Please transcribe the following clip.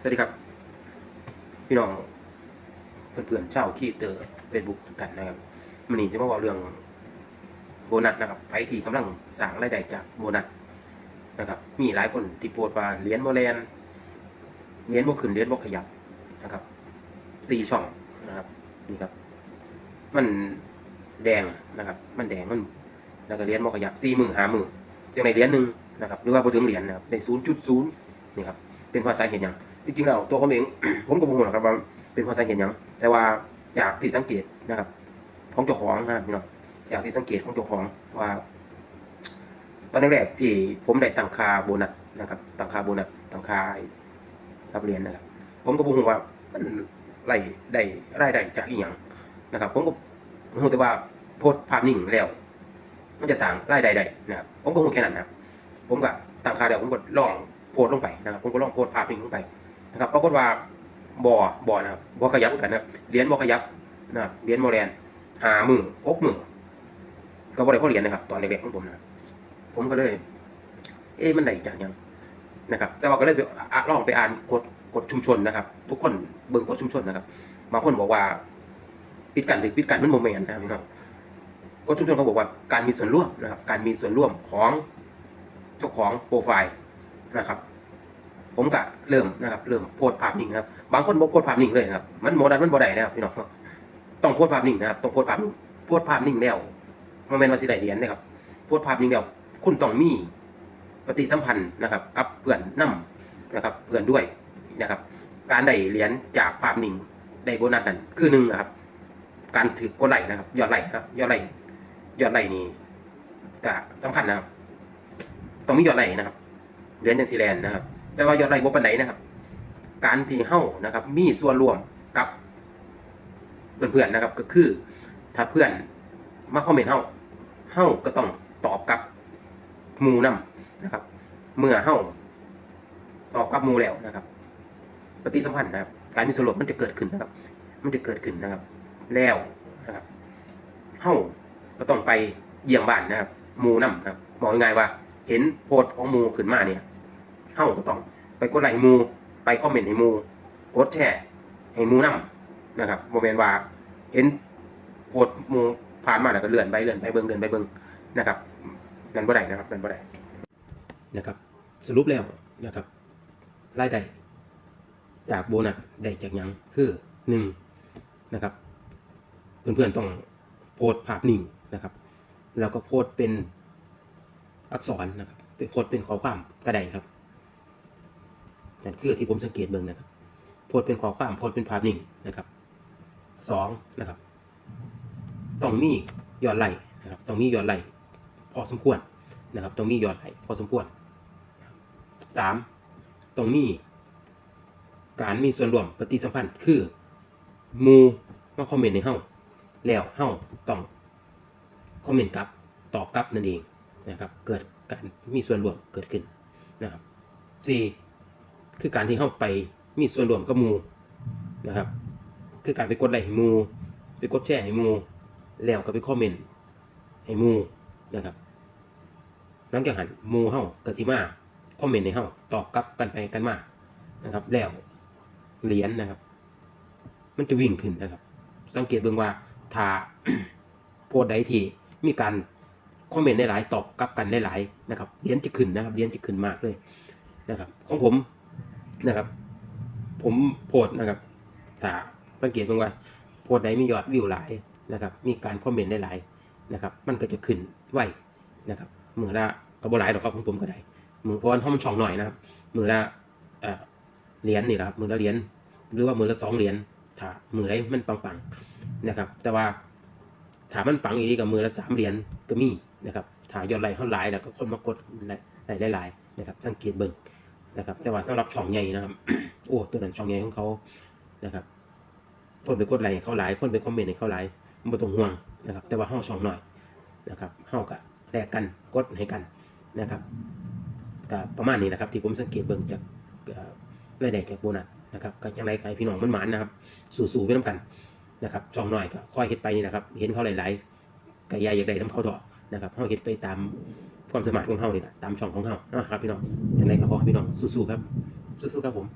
สวัสดีครับ พี่น้องเพื่อนๆเช่าวที่เตอร์เฟซบุ๊กทุกท่านนะครับมันนี้จะมาว่าเรื่องโบนัสนะครับไปที่กำลังสั่งรายได้จากโบนัสนะครับ มีหลายคนที่โพสต์ว่าเหรียญโมแลนเหรียญโมขึ้นเหรียญโมขยับนะครับสี่ช่องนะครับนี่ครับ มันแดงนะครับ มันแดงมันแล้วก็เหรียญโมขยับสี่หมื่นห้าหมื่นจังในเหรียญหนึ่งนะครับหรือว่าพอถึงเหรียญนะครับได้ศูนย์จุดศูนย์นี่ครับเป็นเพราะสาเหตุหยัง จริงๆแล้วตัวผมเอง ผมก็บ่รู้หรอกครับว่าเป็นเพราะสาเหตุหยังแต่ว่าจากที่สังเกตนะครับ ของเจ้าของนะครับพี่น้องจากที่สังเกตของเจ้าของว่า ตอนแรกๆที่ผมได้ตังค่าโบนัสนะครับตังค่าโบนัสตังค่ารับเรียนนะครับ ผมก็บ่รู้ว่ามันไล่ได้รายได้จากอีหยังนะครับ ผมก็รู้แต่ว่าโพสภาพนิ่งแล้ว มันจะสร้างรายได้ได้นะครับ ผมก็รู้แค่นั้นนะครับผมก็ตังค่าเดียวผมก็ลองโพสลงไปนะครับผมก็ลองโพสภาพนิ่งลงไป นะครับปรากฏว่าบ่อบ่อนะครับบ่ขยับกันนะครับเหรียญบ่อขยับนะครับเหรียญโมแลนหามือหกมือก็บ่ได้พราะเหรียญนะครับ ตอนเด็กๆของผมนะผมก็เลย เอ๊ะมันได้จากยังนะครับ แต่ว่าก็เลยไปอะลองไปอ่านกฎกฎชุมชนนะครับ ทุกคนเบิ่งกฎชุมชนนะครับบางคนบอกว่าปิดกันถึงปิดกันมันโมเมนต์นะครับกฎชุมชนเขาบอกว่าการมีส่วนร่วมนะครับ การมีส่วนร่วมของเจ้าของโปรไฟล์นะครับ ผมก็เริ่มนะครับเริ่มโพสภาพนิ่งนะครับบางคนบอกโพสภาพนิ่งเลยนะครับมันโมดันมันบ่ได้นะครับพี่น้องต้องโพสภาพนิ่งนะครับต้องโพสภาพนิ่งโพสภาพนิ่งแล้วมันเป็นวันสิได้เหรียญนะครับโพสภาพนิ่งแล้วคุณต้องมีปฏิสัมพันธ์นะครับ กับเพื่อนนํนะครับเพื่อนด้วยนะครับ การได้เหรียญจากภาพนิ่งได้โบนัสนั้นคือหนึ่งนะครับ การถือกดไหลนะครับยอดไหลครับยอดไหลยอดไหลนี่ก็สำคัญนะครับ ต้องมียอดไหลนะครับเหรียญย่างซีแลนด์นะครับ แต่ว่ายอดไหลบ่ปานใดนะครับ การที่เฮ้านะครับ มีส่วนร่วมกับเพื่อนๆนะครับ ก็คือ ถ้าเพื่อนมาคอมเมนต์เฮ้าเฮ้าก็ต้องตอบกับมูนํนะครับ เมื่อเฮ้าตอบกับมูแล้วนะครับ ปฏิสัมพันธ์นะครับ การมีส่วนร่วมมันจะเกิดขึ้นนะครับ มันจะเกิดขึ้นนะครับ แล้วนะครับเฮ้าก็ต้องไปเยี่ยมบ้านนะครับมูนํนะครับบอกยังไงว่า เห็นโพสของมูขึ้นมาเนี่ยเฮ้าก็ต้อง ไปกดไลค์มูไปคอมเมนต์ให้มูกดแชร์ให้มูนํนะครับโมเมนต์ว่าเห็นโพสต์หมูผ่านมาแล้วก็เลื่อนไปเลื่อนไปเบิ่งเลื่อนไปเบิ่งนะครับนั่นบ่ได้นะครับนั่นบ่ได้นะครับ สรุปแล้วนะครับรายได้จากโบนัสได้จากยังคือหนึ่งนะครับ เพื่อนๆต้องโพสภาพนิ่งนะครับ แล้วก็โพสเป็นอักษรนะครับเป็นโพสเป็นข้อความก็ได้ครับ นั่นคือที่ผมสังเกตเบิ่งนะครับโพสเป็นข้อความโพสเป็นภาพนิ่งนะครับสองนะครับต้องมียอดไหลนะครับต้องมียอดไหลพอสมควรนะครับต้องมียอดไหลพอสมควรสามต้องมีการมีส่วนร่วมปฏิสัมพันธ์คือมูมาคอมเมนต์ในเฮ้าแล้วเฮ้าต้องคอมเมนต์กลับตอบกลับนั่นเองนะครับ เกิดการมีส่วนร่วมเกิดขึ้นนะครับสี่ คือการที่เฮ้าไปมีส่วนร่วมกับมูนะครับ คือการไปกดไลค์ให้มู ไปกดแชร์ให้มู แล้วก็ไปคอมเมนต์ให้มูนะครับหลังจากหันมูเฮาก็สิมาคอมเมนต์ให้เฮาตอบกลับกันไปกันมานะครับ แล้วเหรียญนะครับ มันจะวิ่งขึ้นนะครับ สังเกตเบิ่งว่าถ้าโพสใดที่มีการคอมเมนต์ได้หลายตอบกลับกันได้หลายนะครับเหรียญจะขึ้นนะครับเหรียญจะขึ้นมากเลยนะครับ ของผม นะครับ ผมโพสนะครับถ้าสังเกตเบิ่งว่าโพสต์ใดมียอดวิวหลายนะครับ มีการคอมเมนต์ได้หลายนะครับ มันก็จะขึ้นไวนะครับมือละก็บ่หลายหรอกครับของผมก็ได้มือเพราะว่าเพราะมันช่องหน่อยนะครับมือละเหรียญนี่แหละครับมือละเหรียญหรือว่ามือละสองเหรียญถ้ามือใดมันปังๆนะครับ แต่ว่าถ้ามันปังอีกกับมือละสามเหรียญก็มีนะครับถ้ายอดไลค์เท่าหลายแล้วก็คนมากดไลค์หลายๆนะครับ สังเกตเบิ่ง นะครับ แต่ว่าสำหรับช่องใหญ่นะครับ โอ้ตัวนั้นช่องใหญ่ของเขานะครับ คนไปกดไลค์เขาหลาย คนไปคอมเมนต์ให้เขาหลายไม่ต้องห่วงนะครับ แต่ว่าเฮาช่องหน่อยนะครับเฮาก็แลกกันกดให้กันนะครับก็ประมาณนี้นะครับ ที่ผมสังเกตเบิ่งจากรายได้จากโบนัสนะครับก็จังไรให้พี่น้องมันหมานนะครับ สู่ๆไปน้ำกันนะครับช่องหน่อยก็ค่อยเฮ็ดไปนี่นะครับ เห็นเขาหลายๆก็ยาอยากได้น้ำเขาต่อนะครับเฮาเฮ็ดไปตาม ความสามารถของเฮานี่แหละตามช่องของเฮานะครับพี่น้องจังไรก็ขอให้พี่น้องสู้ๆครับสู้ๆครับผม